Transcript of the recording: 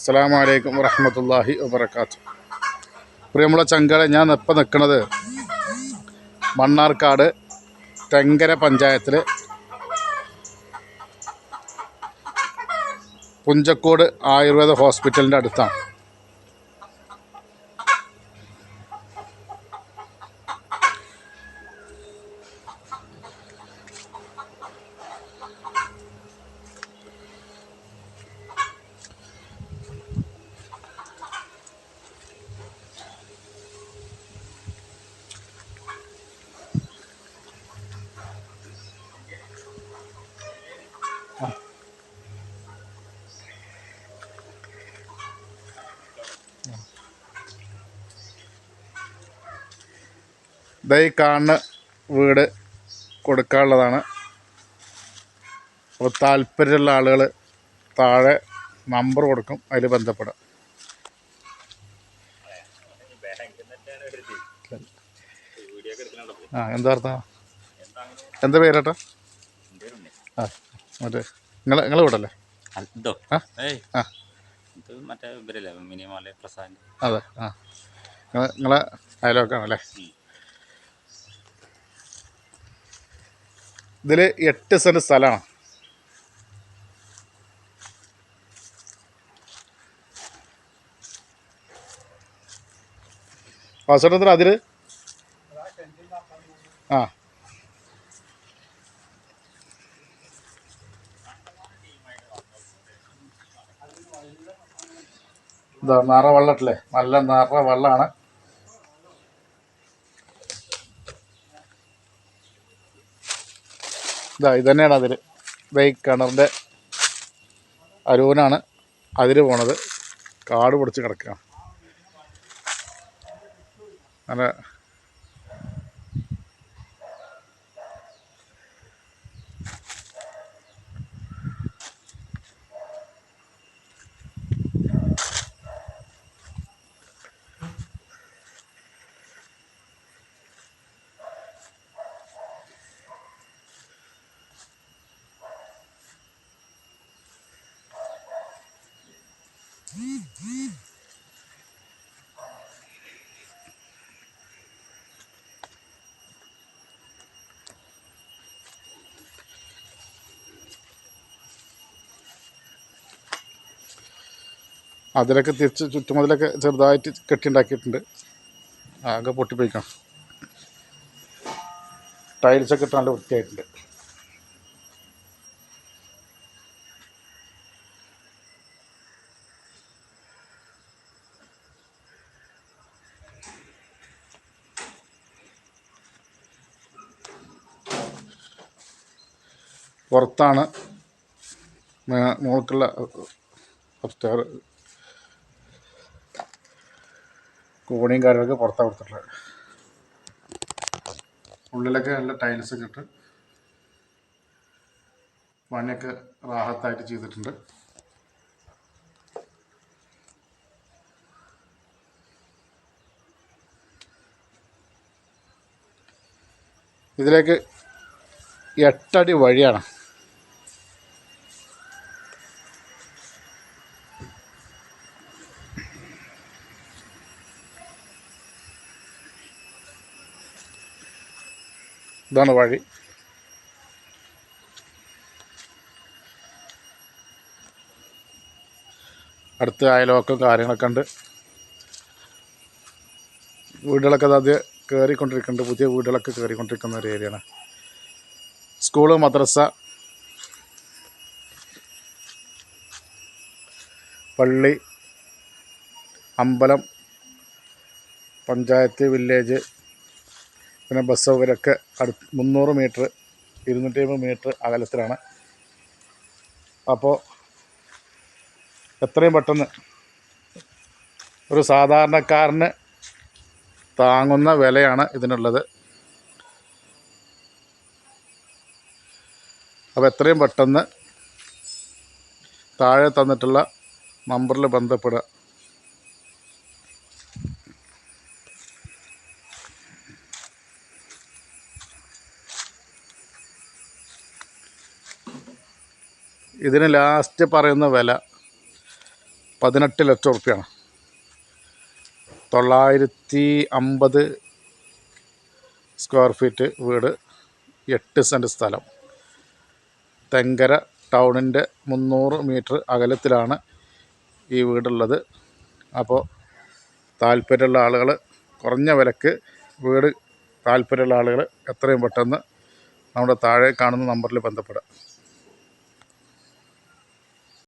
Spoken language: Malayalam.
അസ്സാം വലൈക്കും വറഹമത്തല്ലാഹി വബർക്കാത്തു പ്രിയമുള്ള ചങ്കളെ ഞാൻ ഇപ്പം നിൽക്കുന്നത് മണ്ണാർക്കാട് തെങ്കര പഞ്ചായത്തിൽ പുഞ്ചക്കോട് ആയുർവേദ ഹോസ്പിറ്റലിന്റെ അടുത്താണ്. ഈ കാണുന്ന വീട് കൊടുക്കാനുള്ളതാണ്. അപ്പോൾ താല്പര്യമുള്ള ആളുകൾ താഴെ നമ്പർ കൊടുക്കും അതിൽ ബന്ധപ്പെടാം. ആ എന്താ അർത്ഥം? എന്താ പേരേട്ടാ? ആ മറ്റേ നിങ്ങളെ നിങ്ങളെ വീടല്ലേ? ആ? മറ്റേ ഇവരല്ലേ മിനിമോലെ പ്രസാദ് അതെ ആ. നിങ്ങളെ അയലോക്കാണല്ലേ ഇതിൽ എട്ട് സെന്റ് സ്ഥലമാണ് വാസുട്ടത്തിൽ അതിൽ ആ. ഇതാ നിറ വെള്ളട്ടില്ലേ നല്ല നിറ വെള്ളമാണ് ഇതാ ഇത് തന്നെയാണ് അതിൽ ഈ കിണറിന്റെ അരൂനാണ് അതിൽ പോണത്. കാട് പൊടിച്ച് കിടക്കുക നല്ല അതിലൊക്കെ തിരിച്ച് ചുറ്റുമതിലൊക്കെ ചെറുതായിട്ട് കെട്ടിയുണ്ടാക്കിയിട്ടുണ്ട് ആകെ പൊട്ടിപ്പോയിക്കണം. ടൈൽസൊക്കെ ഇട്ട് നല്ല വൃത്തിയായിട്ടുണ്ട്. പുറത്താണ് മോൾക്കുള്ള അപ്സ്റ്റെയർ കോണിയും കാര്യങ്ങളൊക്കെ പുറത്താണ് കൊടുത്തിട്ടുള്ളത്. ഉള്ളിലൊക്കെ നല്ല ടൈൽസ് ഒക്കെ ഇട്ട് പണിയൊക്കെ റാഹത്തായിട്ട് ചെയ്തിട്ടുണ്ട്. ഇതിലേക്ക് എട്ടടി വഴിയാണ്. ഇതാണ് വഴി. അടുത്ത അയൽവക്കം കാര്യങ്ങളൊക്കെ ഉണ്ട്. വീടുകളൊക്കെ ആദ്യം കയറിക്കൊണ്ടിരിക്കുന്നുണ്ട് പുതിയ വീടുകളൊക്കെ കയറിക്കൊണ്ടിരിക്കുന്ന ഒരു ഏരിയയാണ്. സ്കൂൾ മദ്രസ പള്ളി അമ്പലം പഞ്ചായത്ത് വില്ലേജ് പിന്നെ ബസ് സൗകര്യമൊക്കെ അടുത്ത് മുന്നൂറ് മീറ്റർ ഇരുന്നൂറ്റി അമ്പത് മീറ്റർ അകലത്തിലാണ്. അപ്പോൾ എത്രയും പെട്ടെന്ന് ഒരു സാധാരണക്കാരന് താങ്ങുന്ന വിലയാണ് ഇതിനുള്ളത്. അപ്പോൾ എത്രയും പെട്ടെന്ന് താഴെ തന്നിട്ടുള്ള നമ്പറിൽ ബന്ധപ്പെടുക. ഇതിന് ലാസ്റ്റ് പറയുന്ന വില പതിനെട്ട് ലക്ഷം റുപ്യാണ് തൊള്ളായിരത്തി അമ്പത് സ്ക്വയർ ഫീറ്റ് വീട് എട്ട് സെന്റ് സ്ഥലം. തെങ്കര ടൗണിന്റെ മുന്നൂറ് മീറ്റർ അകലത്തിലാണ് ഈ വീടുള്ളത്. അപ്പോൾ താല്പര്യമുള്ള ആളുകൾ കുറഞ്ഞ വിലക്ക് വീട് താല്പര്യമുള്ള ആളുകൾ എത്രയും പെട്ടെന്ന് നമ്മുടെ താഴെ കാണുന്ന നമ്പറിൽ ബന്ധപ്പെടുക.